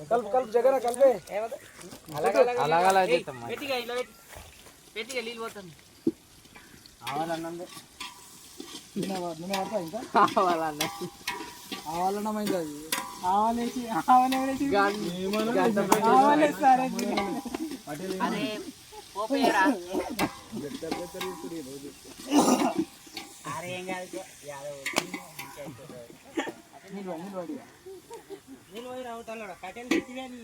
కలుపు కలుపు జగన్ కలిపే. అలాగలా చేస్తాం పెట్టిగా ఇలా పెట్టి పెట్టిగా నీళ్ళు పోతాను ఆవాలన్నందే నూనె పడతా ఇంకా కావాలన్న ఆవాలన్నమైంది అది ఆవాలేసి ఆవాలేసి ఆవాలేస్తారే అరే పోపేయరా అరే ఏం కాదు యాదవ్. నీళ్ళు సగం పడి నీళ్ళు పోయి రావుతాడు కట్టెలు తెచ్చివే నీ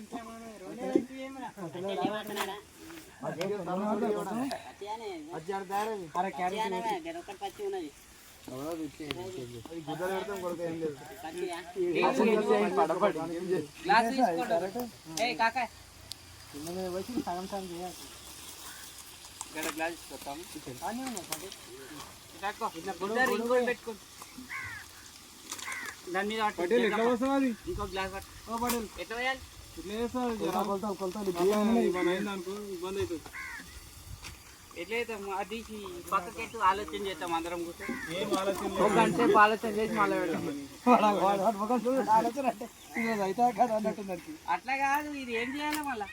గ్లాస్ దాని మీద. ఇంకో గ్లాస్ పట్టు. ఎట్లా అది? ఆలోచన చేద్దాం అందరం కూర్చొని? ఒక గంట సేపు ఆలోచన చేసి మళ్ళీ పెడతాం ఆలోచన అంటే ఈరోజు అయితే కాదు అన్నట్టుంది దానికి. అట్లా కాదు ఇది ఏం చేయాలి మళ్ళా?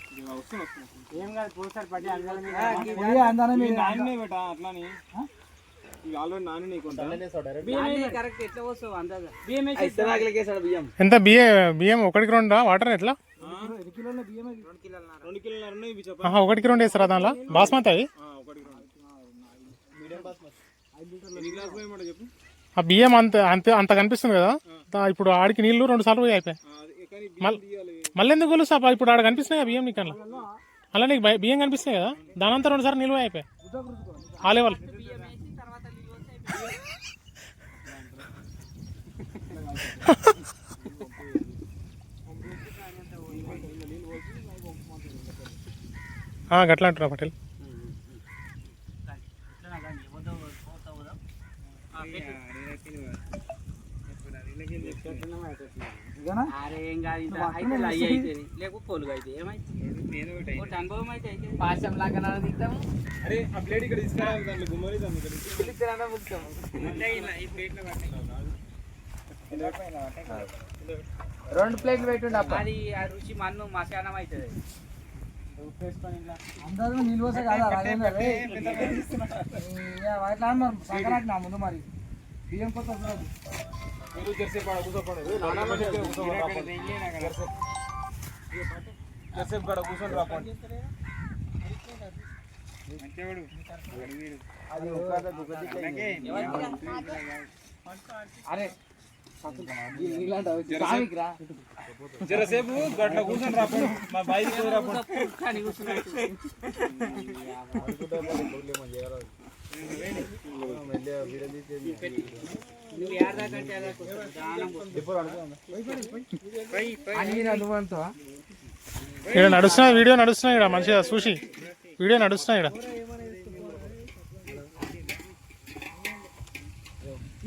ఏం కాదు పూసారి పట్టి అందరం పోయి ఎంత? బియ్యం బియ్యం ఒకటికి రెండా? వాటర్ ఎట్లా? ఒకటికి రెండు వేస్తారా దానిలో? బాస్మతి అవి? ఆ బియ్యం అంత అంత అంత కనిపిస్తుంది కదా? ఇప్పుడు ఆడికి నీళ్ళు రెండు సార్లు పోయి అయిపోయాయి. మళ్ళీ మళ్ళీ ఎందుకు కొలుస్తా ఇప్పుడు ఆడ కనిపిస్తున్నాయి కదా బియ్యం నీకు అలా అలా నీకు బయ- బియ్యం కనిపిస్తున్నాయి కదా? దాని అంతా రెండు సార్లు నిల్వ అయిపోయాయి. ఆ లెవెల్ బియ్యం వేసి తర్వాత నీళ్ళు వస్తాయి ఆ, గట్లా అంటున్నా పటేల్. అరే ఏం కాదు ఇంత అయితే అయ్యి అవుతుంది లేకపోతే పొలుగు అయితే ఏమైతే ఒకటి అనుభవం అయితే అయితే. పాశం లాగా తింటాము. అరే ఆ ప్లేట్ ఇక్కడ తీసుకురావాలి దాంట్లో గుమ్మరి దాన్ని ఇక్కడ పిలిచినా ముగ్గుతాము రెండు ప్లేట్లు పెట్టుండ అప్ప అది ఆ రుచి మన్ను మసానం అవుతుంది అందరూ నీళ్ళు వస్తే కాదా రాజేంద్ర మరి. బియ్యం కొత్త మీరు జెర్సేపు కూర్చోపండి జెర్సేపు కాడ కూర్చొని రాపండి అరే జరసేపు గట్ల కూర్చొని రాపండి మా బాయి ఇక్కడ నడుస్తున్నా వీడియో నడుస్తున్నాయి ఇక్కడ మంచిగా చూసి. వీడియో నడుస్తున్నాయి ఇక్కడ.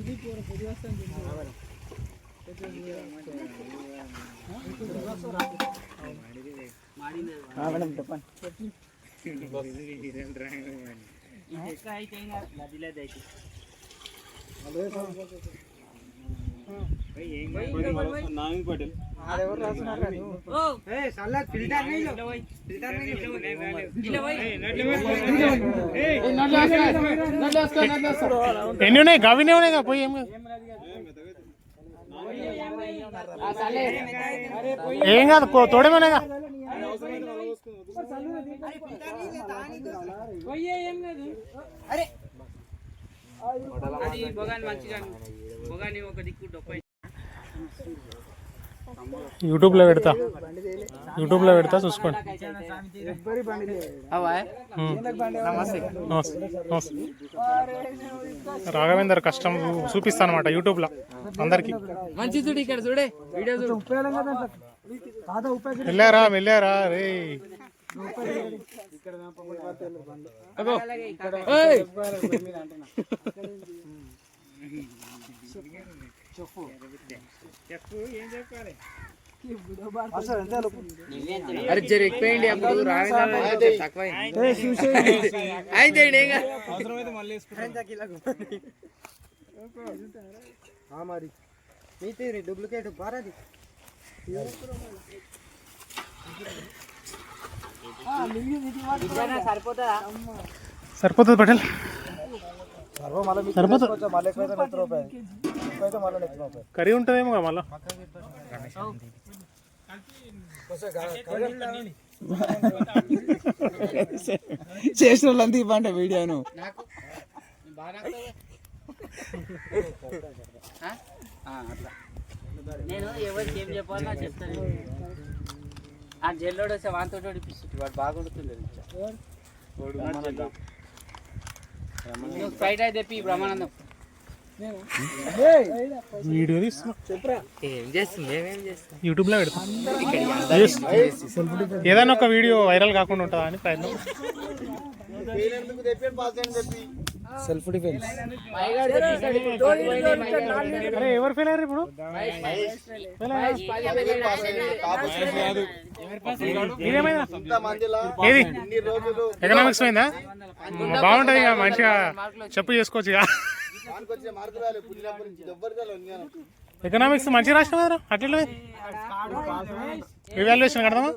ఇది మేడం చెప్పండి. ఎన్ని ఉన్నాయి? గవినే ఉన్నాయి పోయి ఏం ఏం కాదు కో- తోడేమనేగా అది బొగాని మంచిగా బొగాని ఒక దిక్కు డొప్పై యూట్యూబ్లో పెడతా. యూట్యూబ్లో పెడతా చూసుకోండి. రాఘవేందర్ కష్టం చూపిస్తాను అనమాట యూట్యూబ్లో అందరికి. మంచి చూడు ఇక్కడ చూడే వీడియో చూడు ఉప్పు వేయాలి కదా దాంట్లో. తాత ఉప్పు వేసి వెళ్ళారా వెళ్ళారా రే ఏయ్! అసలు ఎంత లోపు? అరే జర ఎక్కువేయండి అప్పుడు రావేంద్ర తక్కువ ఏ, చూసే అయితే ఏం కాదు. అవసరమైతే మళ్ళీ వేసుకుంటాం. ఆ మరి. డూప్లికేట్ బారాది సరిపోతుందా? సరిపోతుంది పటేల్. సరిపోతుంది కర్రీ ఉంటుందేమో మళ్ళీ? చేసిన వాళ్ళంతా ఇవ్వండి వీడియోను. నేను ఎవరికి ఏం చెప్పాలో నాకు చెప్తాను ఆ జల్లోడు వస్తే వాంతో వాడు బాగుంటుంది ఫ్రైడ్ అయితే తెప్పి బ్రహ్మానందం. వీడియో చేస్తుంది? యూట్యూబ్లో పెడతా. ఏదైనా ఒక వీడియో వైరల్ కాకుండా ఉంటుందా అని ప్రయత్నం. సెల్ఫ్ డిఫెన్స్ ఎవరు ఫెయిల్ అయ్యారు ఇప్పుడు? ఏది? ఎకనామిక్స్ పోయిందా? బాగుంటది ఇక మంచిగా చెప్పు చేసుకోవచ్చు ఇక. ఎకనామిక్స్ మంచిగా రాసిన కదా అట్లా ఇవాల్యుయేషన్ కడదామా?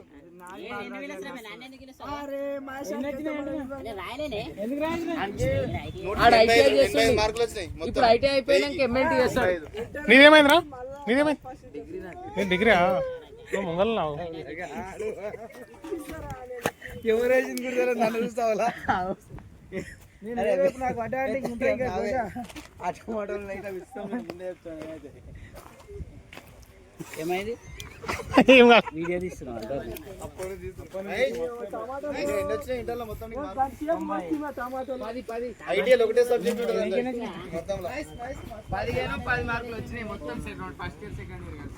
ఇప్పుడు ఐటీఐ అయిపోయినాక ఎంఎల్టీ చేస్తాడు. నీదేమైందిరా? నీదేమైంది? నేను డిగ్రీ ముంగల్ నావు. నన్ను చూస్తావాలా నాకు ఇస్తాం. ఏమైంది? వీడియో పదిహేను పది మార్కులు వచ్చినాయి మొత్తం second first year second year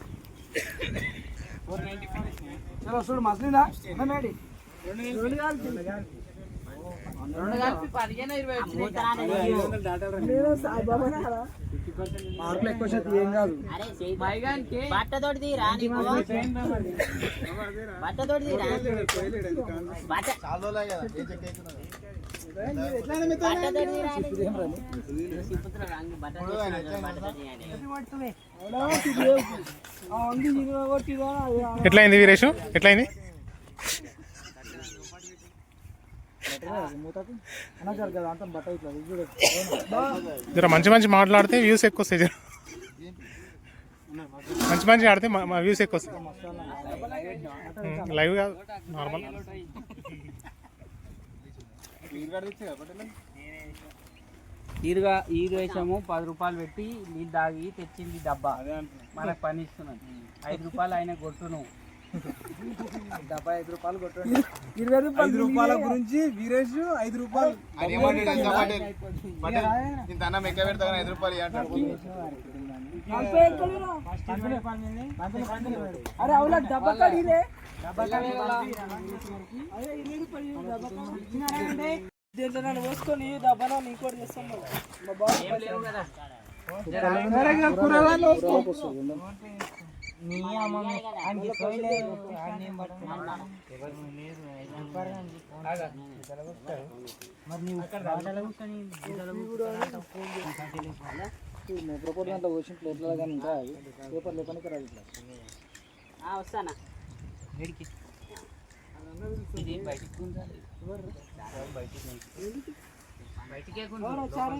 చలో చూడు మసలిందా మేడి? రెండు కలిపి పదిహేను ఇరవై వచ్చినాయి మార్కులు ఎక్కువ శాతం ఏం కాదు. మైగానికి బట్టతోటి బట్టతోటి. ఎట్లయింది వీరేషు? ఎట్లయింది అన్నా సార్ కదా అంతా బట్ట ఇట్లా ఇది చూడు. జర మంచి మంచి మాట్లాడితే వ్యూస్ ఎక్కువ వస్తాయి జర. మంచి మంచి ఆడితే వ్యూస్ ఎక్కువ వస్తాయి లైవ్ కాదు నార్మల్. ఈరుగా ఈరు వేసాము పది రూపాయలు పెట్టి నీళ్ళు తాగి తెచ్చింది డబ్బా. మనకు పని ఇస్తున్నాను ఐదు రూపాయలు ఆయన కొట్టును డెబ్బై ఐదు రూపాయలు కొట్టండి. ఇరవై రూపాయలు ఐదు రూపాయల గురించి వీరేష్ ఐదు రూపాయలు అరే అవునా డబ్బా దీంట్లో పోసుకొని డబ్బాలో ఇంకోటి చేస్తాం మా బాబు ఏం లేవు కదా కూరగాయలు ప్రపోజల్ దాంట్లో వచ్చిన ప్లేట్లలో కానీ ఇంకా పేపర్ లేకుండా రాదు ఇట్లా వస్తానా ఇది బయటికి గుంజాలి. బయటికే దామల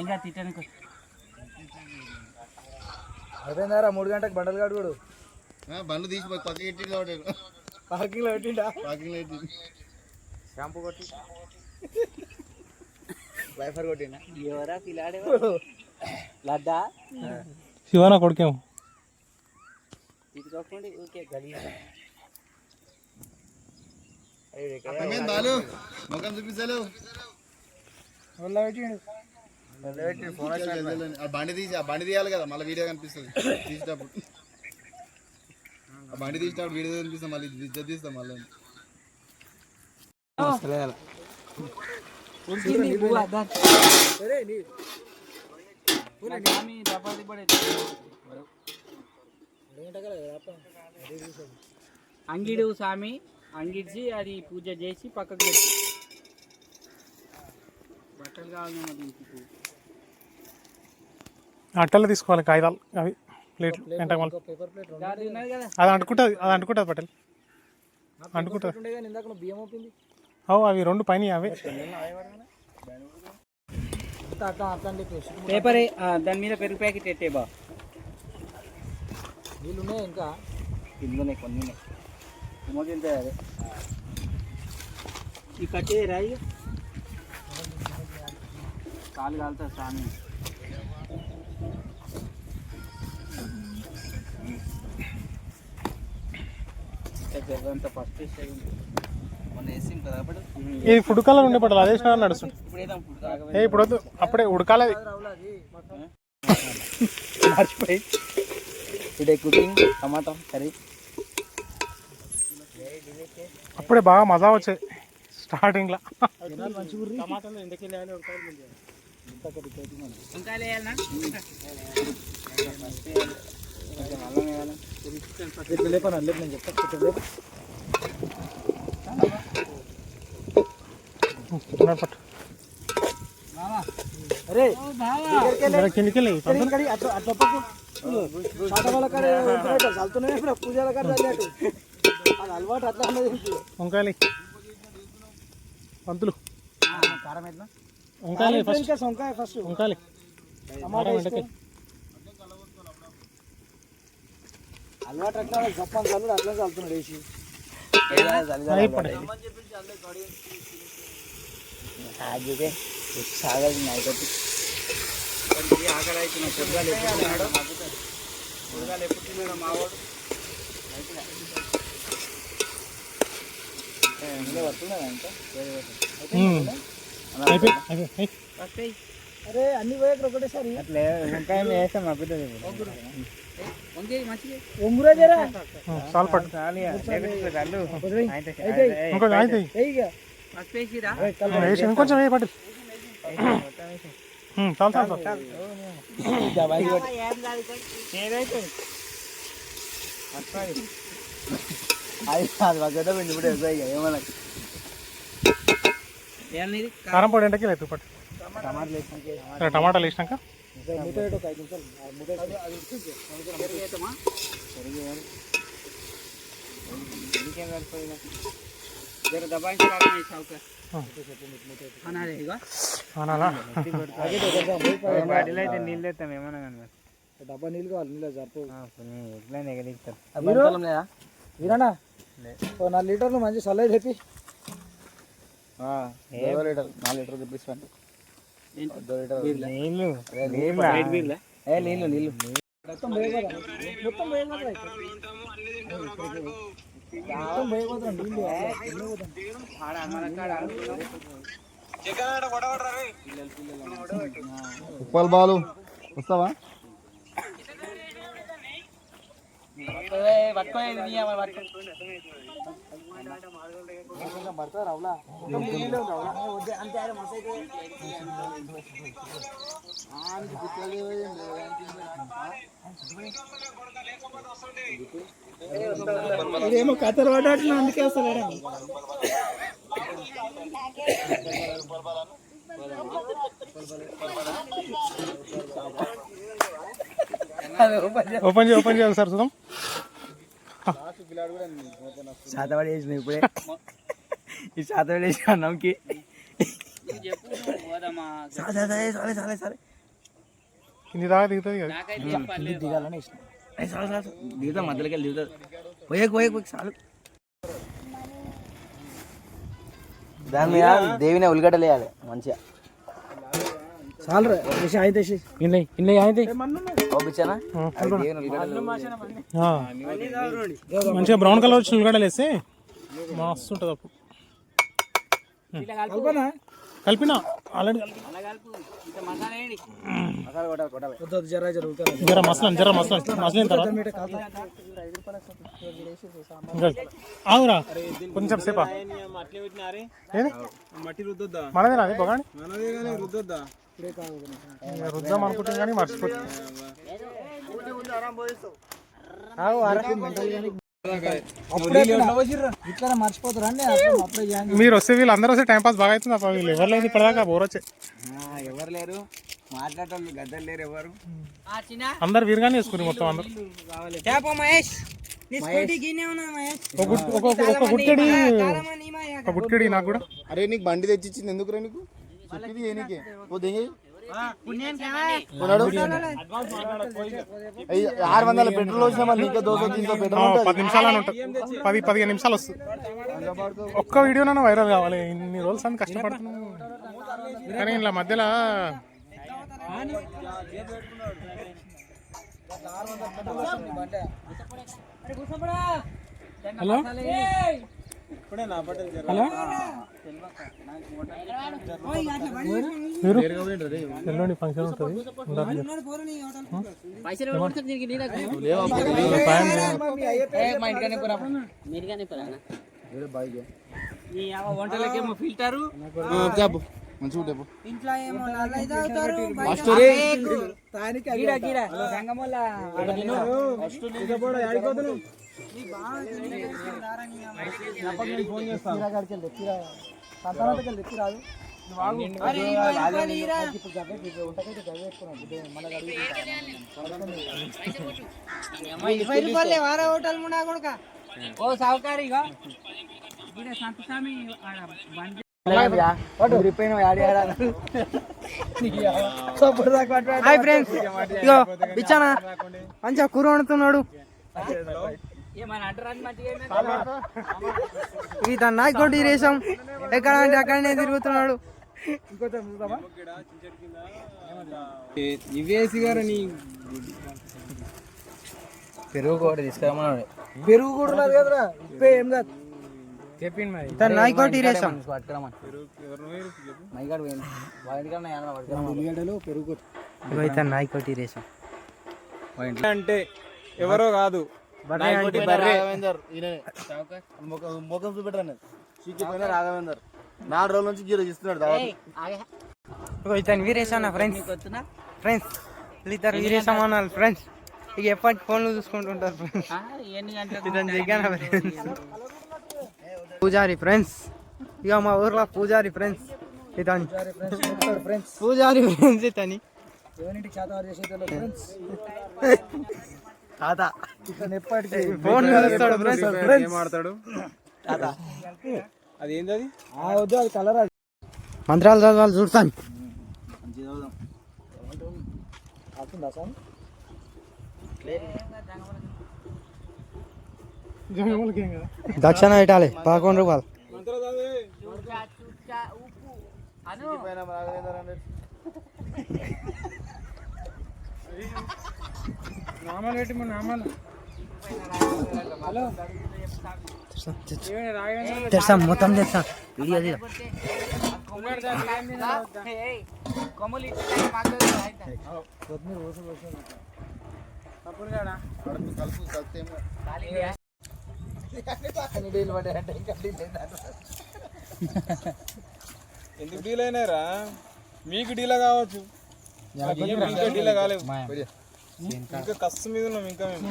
ఇంకా తిట్టడానికి అయిపోయిందారా మూడు గంటలకు బండలు కడుగుడు. బండ్లు తీసి పక్కకి ఎట్టి కాబట్టి. పార్కింగ్లో పెట్టిండా? పార్కింగ్లో ఎట్టి షాంపూ కొట్టి. వైఫర్ కొట్టిండా? ఎవరా పిల్లాడే లడ్డా? శివానా కొడుకేమో. తిట్టుకోకుండా ఊరికే గలీజ్. బాలు? ముఖం చూపించలేవు బండి తీసి ఆ బండి తీయాలి కదా మళ్ళీ వీడియో కనిపిస్తుంది. తీసేటప్పుడు. ఆ బండి తీసినప్పుడు వీడియో కనిపిస్తుంది మళ్ళీ తీస్తాం మళ్ళీ. అంగిడు స్వామి అంగిడిచి అది పూజ చేసి పక్కకు పెట్టి బట్టలు కావాలి దీనికి అట్టలు తీసుకోవాలి కాగితాలు అవి ప్లేట్లు కదా. అది అంటుకుంటుంది అది అంటుకుంటుంది పటేల్ అంటుకుంటుంది. అవు అవి రెండు పైన అవే. పేపర్ దాని మీద పెరుగు ప్యాకెట్ ఎట్టే బా. నీళ్ళు ఉన్నాయి ఇంకా? ఇందులో కొన్ని ఉన్నాయి. అదే ఈ కట్టే రాయి? కాలు కాలుతుంది స్వామి. ఇది ఫుడ్ కలర్ ఉండే పట్టాలి అదే స్నానం నడుస్తుంది. ఏ ఇప్పుడు వద్దు అప్పుడే ఉడకాలి మర్చిపోయి. Today cooking tomato curry. అప్పుడే బాగా మజా వచ్చాయి స్టార్టింగ్లో. వేయాలనా ఇట్లా లేపనా లేపు నేను చెప్తా లేపు పట్టు అరే జర అలవాటు అట్లా ఉన్నది వంకాయలు పంతులు కారం ఎట్లా వంకాయలు ఫస్ట్ సొంకాయ ఫస్ట్ వంకాయలు టమాటా వేసుకో. అలవాటు అట్లా చెప్పని చల్లుడు అట్లా చల్లుతున్నాడు వేసి. ఆకలి అవుతున్నా ఎప్పుడు ఎప్పుడు తిన్నాడో మావాడు పడుతున్నాడు అంట అరే అన్ని పోయాక ఒకటేసారి. అట్లే వంకాయ వేస్తాం అబ్బుతుంది ఒంగురా జరా? చాలు పట్టు. ఇంకొంచెం అయితే ఇక? వస్తేసిరా వేసి ఇంకొంచెం వేయి పట్టు. ఉమ్, చాలు చాలు చాలు. అది అది మా గడ్డ పిండి ఇప్పుడు వెళ్తాయి ఇక ఏమన్నా. కారం పొడి ఎంటకి లేదు పట్టు టమాటాలు వేసినాకే? డబ్బా నీళ్ళు కావాలి నీళ్ళు సరిపో నాలుగు లీటర్లు మంచి సల్లే చెప్పి లీటర్ నాలుగు లీటర్ తెప్పిస్తాను. నీళ్ళు. నీళ్ళు. ఏ నీళ్ళు నీళ్ళు. మొత్తం పోయగలరా మొత్తం పోయగలరా మొత్తం పోయగలరా నీళ్ళు ఎన్ని పోతాం? ఉప్పల్ బాలు వస్తావా? పడతారు రావులా మొత్తం అంతే ఆయన మస్తు అయితే ఇదేమో కథ పడ్డట్లు అందుకే వస్తాడు ఓపెన్ ఓపెన్ చేయాలి సార్ చూద్దాం. శాతవాడి వేసిన ఇప్పుడే. ఈ శాతవాడి వేసిన అన్నంకి సరే సరే సరే సరే కింది దాకా దిగుతుంది కదా? దిగాలని ఇష్టం. చాలు చాలు దిగుతాం మధ్యలోకి వెళ్ళి దిగుతుంది పోయేకు పోయేకు పోయి చాలు దాని మీద దేవిని ఉల్లిగడ్డలు వేయాలి మంచిగా చాలు రే అయితే వేసి ఇంట్లో ఇంట్లో అయితే మంచిగా బ్రౌన్ కలర్ వచ్చిన ఉల్లిగడ్డలు వేస్తే మస్తు ఉంటుంది అప్పుడు. కల్పనా ఆల్రెడీ జర మసలం జర మసలం మసలిన తర్వాత కొంచెం సేపా మనదేనా అది. రుద్దాం కానీ మర్చిపోతుంది మీరు వస్తే వీళ్ళు అందరూ వస్తే టైం పాస్ బాగా అవుతుంది. అప్ప వీళ్ళు ఎవరు లేదు ఇప్పటిదాకా బోర్ వచ్చే. ఎవరు లేరు? మాట్లాడటం గద్దలు లేరు ఎవరు? అందరు వీరుగానే వేసుకుని మొత్తం అందరు. ఒక గుట్టెడి ఒక గుట్టెడి నాకు కూడా. అరే నీకు బండి తెచ్చిచ్చింది ఎందుకురా నీకు? చెప్పింది ఏ నీకే? ఓ దెంగే ఆరు వందల పెట్రోల్ వచ్చినా మళ్ళీ ఇంకా దోశ తీసుకో ఆ, పెట్రోల్ పది నిమిషాలు అని ఉంటుంది పది పదిహేను నిమిషాలు వస్తుంది ఒక్క వీడియోనైనా వైరల్ కావాలి. ఇన్ని రోజులు అని కష్టపడుతున్నాం కానీ ఇలా మధ్యలో హలో? హలో? ఎల్లుండి ఫంక్షన్ ఉంటుంది ఫిల్టరు. మంచిగా చెప్పు ఇంట్లో ఏమో నల్ల ఇరవై రూపాయలే వారా హోటల్ మున్నా కొడుక. ఓ సావుకారి ఇగో. ఈడ సంతస్వామి ఆడ బండి హాయ్ ఫ్రెండ్స్. ఇగో బిచ్చానా. మంచిగా కూర వండుతున్నాడు. ఇది నాయకోటి రేషం ఎక్కడ అంటే అక్కడనే తిరుగుతున్నాడు. ఇవేసి గారు నీ పెరుగు కూడా తీసుకురమ్మన్నాడు. పెరుగు కూడా ఉన్నది కదరా. ఇప్పే ఏం కాదు. చెప్పింది మరి. నాయకోటి రేషం ఉల్లిగడ్డలు పెరుగు. నాయకోటి రేషం అంటే ఎవరో కాదు. ముఖం రాఘవేందర్. నాలుగు రోజుల నుంచి జీరో ఇస్తున్నాడు దావత్. ఇగో ఇతను వీరేశం నా ఫ్రెండ్స్ ఫ్రెండ్స్ ఇద్దరు ఫ్రెండ్స్ ఇక ఎప్పటి ఫోన్లు చూసుకుంటుంటారు ఫ్రెండ్స్ ఇతను పూజారి ఫ్రెండ్స్ ఇక మా ఊర్లో పూజారి ఫ్రెండ్స్ ఇతని. ఫ్రెండ్స్ పూజారి ఫ్రెండ్స్ ఇతని. ఫ్రెండ్స్ తాత ఇతను ఎప్పటికీ ఫోన్ చూస్తాడు ఫ్రెండ్స్? ఏం ఆడతాడు అది ఏంది అది? ఆ వద్దు అది కలర్ అది. మంత్రాలు చదవాలి చూస్తాను అవుతుందా సార్ జంగములకి ఏం కదా? దక్షిణ పెట్టాలి పదకొండు రూపాయలు. రాఘవేందర్ అంటే నామాలు పెట్టి మన నామాలు తెస్తా మొత్తం తెస్తా వీడియో తీరా కొమ్ములు ఇచ్చి మాకు కడుపు కలుపు కలిస్తే ఎందుకు డీల్ అయినారా మీకు డీలా కావచ్చు మాకు ఏం ఇంకా డీలా కాలేవు ఇంకా కష్టం మీద ఉన్నాం ఇంకా మేము.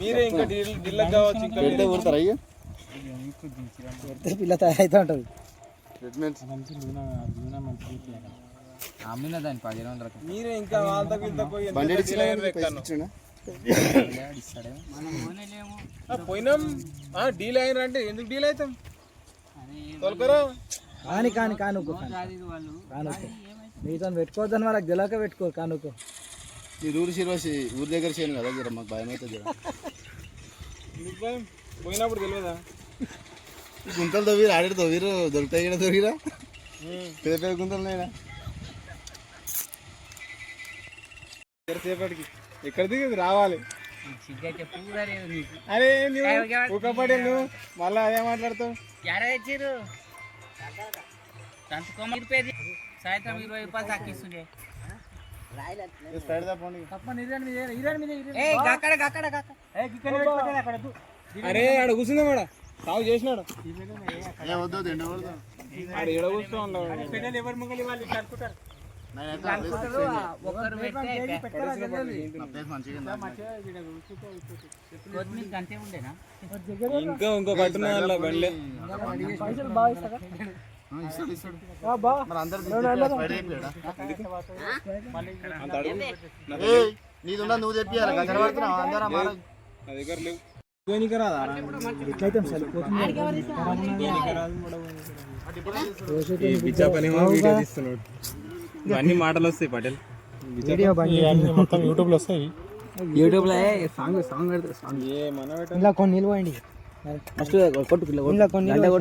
మీరే ఇంకా డీల్ డీల్ కావచ్చు ఇంకా పెడితే ఊరుతారా అయ్యి? పెడితే పిల్ల తయారైతే ఉంటుంది. అమ్మిన దాని పదిహేను వందలకి మీరే ఇంకా వాళ్ళతో వీళ్ళతో పోయి పోయినాం. డీల్ అయినారు అంటే ఎందుకు డీల్ అవుతాం? తొలకరా? కాని కాని కానుకో కానుకో. మీతో పెట్టుకోవద్దని వాళ్ళకి తెలియక పెట్టుకో కానుకో. మీరు ఊరు శిరోసి ఊరి దగ్గర చేయను కదా జర మాకు భయం అవుతుంది జర. భయం? పోయినప్పుడు తెలియదా? గుంతలు తవ్విరు ఆడే తవ్విరు దొరుకుతాయి ఇక్కడ దొరికిరా. పెద్ద పెద్ద గుంతలు నేనా ఎంతసేపటికి ఎక్కడ దిగదు? రావాలి. అరే నువ్వు ఊకపడే నువ్వు మళ్ళా అదే మాట్లాడతావు. సాయంత్రం ఇరవై రూపాయలు తగ్గిస్తుండే స్ప్రైట్ తప్పండి ఏ గక్కడ గక్కడ గక్కడ అరే ఆడ కూర్చుందా మేడం సాగు చేసినాడు. గంటే ఉండేనా? ఇంకా ఇంకో అలా బండ్లే పైసలు బాగా ఇస్తారా ఆ, ఇస్తాడు ఇస్తాడు. ఆ, బా. మరి అందరు స్ప్రైట్ అయిపోయాడా అంత అడుగు ఏయ్, నీది ఉన్నది నువ్వు తెప్పియాలి కంగారు పడుతున్నావు? అందరూ మన నా దగ్గర లేవు పోనీకి రాదా ఎట్లయితే సరే ఈ బిచ్చా పని వీడియో తీస్తున్నాడు ఇవన్నీ మాటలు వస్తాయి పటేల్ మొత్తం యూట్యూబ్లో వస్తాయి. యూట్యూబ్లో సాంగ్ సాంగ్ పెడతారు సాంగ్. ఏ మన ఇలా కొన్ని నిలవండి ఫస్ట్ కొట్టు ఇలా కొన్ని నిలవ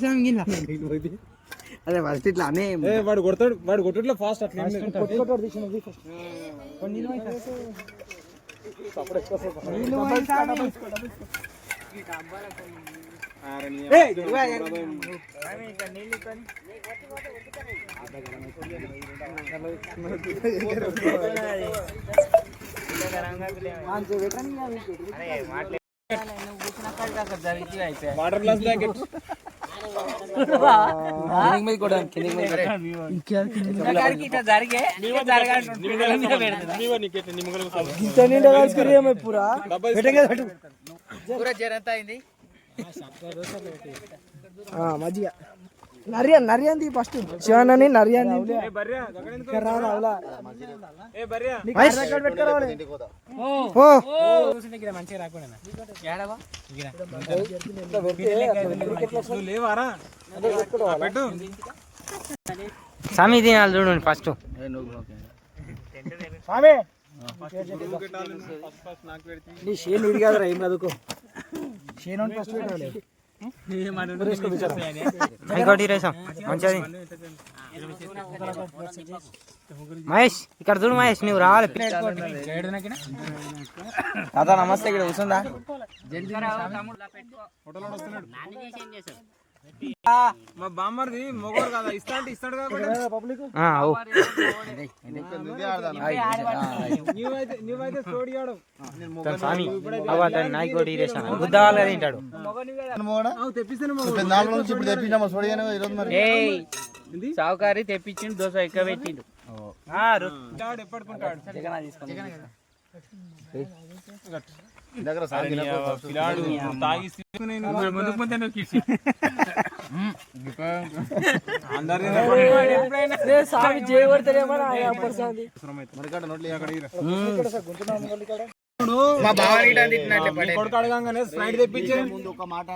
సాంగ్ ఇలా అదే ఫస్ట్ ఇట్లా అనే ఏ వాడు కొడతాడు వాడు కొట్టుట్లో ఫాస్ట్ అట్లా ఏం వాటర్ గ్లాస్ ప్యాకెట్ మీద పూరా జరంతా అయింది మజ్జిగ నరియన్ నరియంది ఫస్ట్ శివన్నని నరియంది. బర్రె దగ్గర రాదా అవలా. ఏ బర్రె నీకు ఆధార్ కార్డు పెట్టుకోరావాలి ఇంటికి పోతా. ఓ. ఏడవా నువ్వు లేవారా పెట్టు సమీ తినాలి చూడండి ఫస్ట్ ఏ నువ్వు ఓకే. స్వామి నువ్వు పెట్టాలి ఫస్ట్ ఫస్ట్ నాకు పెడితే నీ షేన్ విడి కాదురా ఏం చదువుకో. షేన్ అని ఫస్ట్ పెట్టాలి. మంచిది మహేష్ ఇక్కడ చూడు మహేష్ నువ్వు రావాలి. తాత నమస్తే ఇక్కడ కూర్చుందా? మా బామ్మర్ది మొగోడు కదా? ఇస్తా అంటే ఇస్తాడు కాబట్టి పబ్లిక్ నువ్వైతే స్వామి కదా తింటాడు. తెప్పిస్తాను సావుకారి తెప్పించిండు దోశ ఎక్కువ పెట్టిండు. ఎప్పటికుంటాడు? స్వామి. చేయబడతారేమో పర్సన్ మరికాడ అక్కడ మా కొడుకు అడగంగానే స్ప్రైట్ తెప్పించే. ముందు ఒక మాట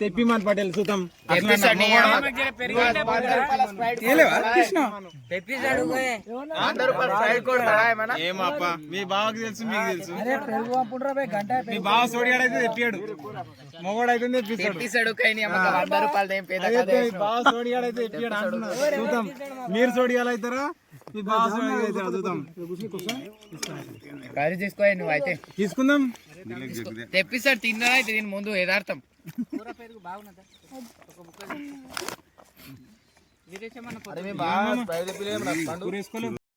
తెప్పి మన పటేల్ సుతం. ఏమప్ప? మీ బావకి తెలుసు మీకు తెలుసు. అరే పెరుగు పంపుండ్రా బే గంట మీ బావ సోడిగాడైతే తెప్పాడు మొగోడైతే తెప్పిస్తాడు. తెప్పిస్తాడు కానీ వంద రూపాయలు ఏం పేద అంటున్నా. చూద్దాం. మీరు సోడిగాలు అవుతారా? మీ బావ సోడిగాలు అవుతారా చూద్దాం కర్రీ తీసుకో నువ్వు అయితే. తీసుకుందాం. తెప్పిస్తాడు తిన్నా అయితే దీని ముందు యథార్థం అరే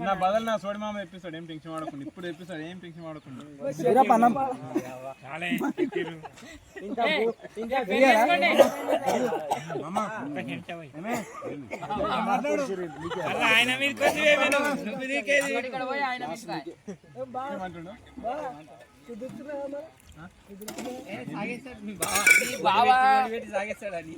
నా బదులు నా సోడి మామ తెప్పిస్తాడు ఏం టెన్షన్ వాడకుండా ఇప్పుడు తెప్పిస్తాడు ఏం టెన్షన్ వాడకుండా సాగేస్తాడని